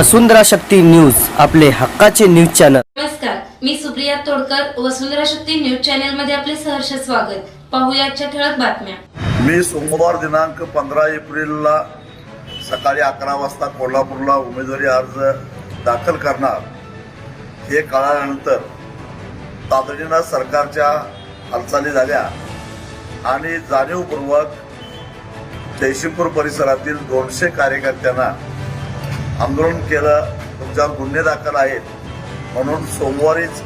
वसुंधरा Shakti news आपले हक्काचे news channel. नमस्कार मी सुप्रिया तोडकर वसुंधरा शक्ती न्यूज चॅनलमध्ये आपले सहर्ष स्वागत. पाहूया आजच्या ठळक बातम्या. मी सोमवार दिनांक पंधरा एप्रिलला सकाळी अकरा वाजता कोल्हापूरला उमेदवारी अर्ज दाखल करणार. हे कळाल्यानंतर तातडीनं सरकारच्या हालचाली झाल्या आणि जाणीवपूर्वक जयशिंगपूर परिसरातील दोनशे कार्यकर्त्यांना आंदोलन केलं तुमच्यावर गुन्हे दाखल आहेत. म्हणून सोमवारीच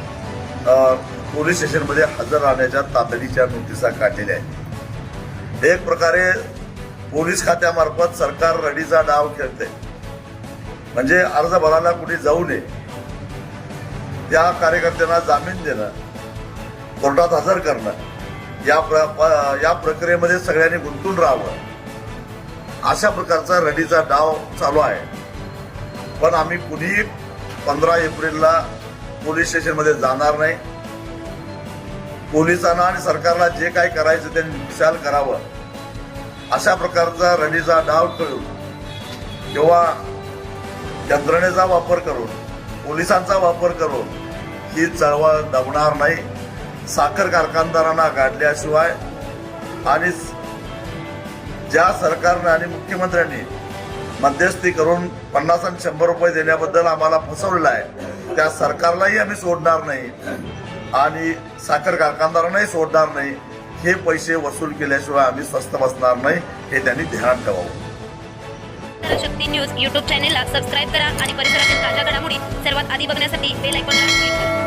पोलीस स्टेशनमध्ये हजर राहण्याच्या तातडीच्या नोटिसा काढलेल्या आहेत. एक प्रकारे पोलीस खात्यामार्फत सरकार रडीचा डाव खेळते म्हणजे अर्ज भरायला कुणी जाऊ नये. त्या कार्यकर्त्यांना जामीन देणं कोर्टात हजर करणं या प्र प- या प्रक्रियेमध्ये सगळ्यांनी गुंतून राहावं. अशा प्रकारचा रडीचा डाव चालू आहे. पण आम्ही कुणीही पंधरा एप्रिलला पोलीस स्टेशनमध्ये जाणार नाही. पोलिसांना आणि सरकारला जे काही करायचं ते विशाल करावं. अशा प्रकारचा रणीचा डाव खेळून किंवा यंत्रणेचा वापर करून पोलिसांचा वापर करून ही चळवळ दबणार नाही. साखर कारखानदारांना गाडल्याशिवाय आणि ज्या सरकारनं आणि मुख्यमंत्र्यांनी मध्यस्थी करून पन्नास आणि शंभर रुपये देण्याबद्दल आम्हाला फसवलेलं आहे. त्या सरकारलाही आम्ही सोडणार नाही आणि साखर कारखानदारांनाही सोडणार नाही. हे पैसे वसूल केल्याशिवाय आम्ही स्वस्त बसणार नाही हे त्यांनी ध्यानात ठेवावं. शक्ती न्यूज यूट्यूब चॅनेलला सबस्क्राईब करा आणि परिसरातील ताज्या घडामोडी सर्वात आधी बघण्यासाठी बेल आयकॉनला क्लिक करा.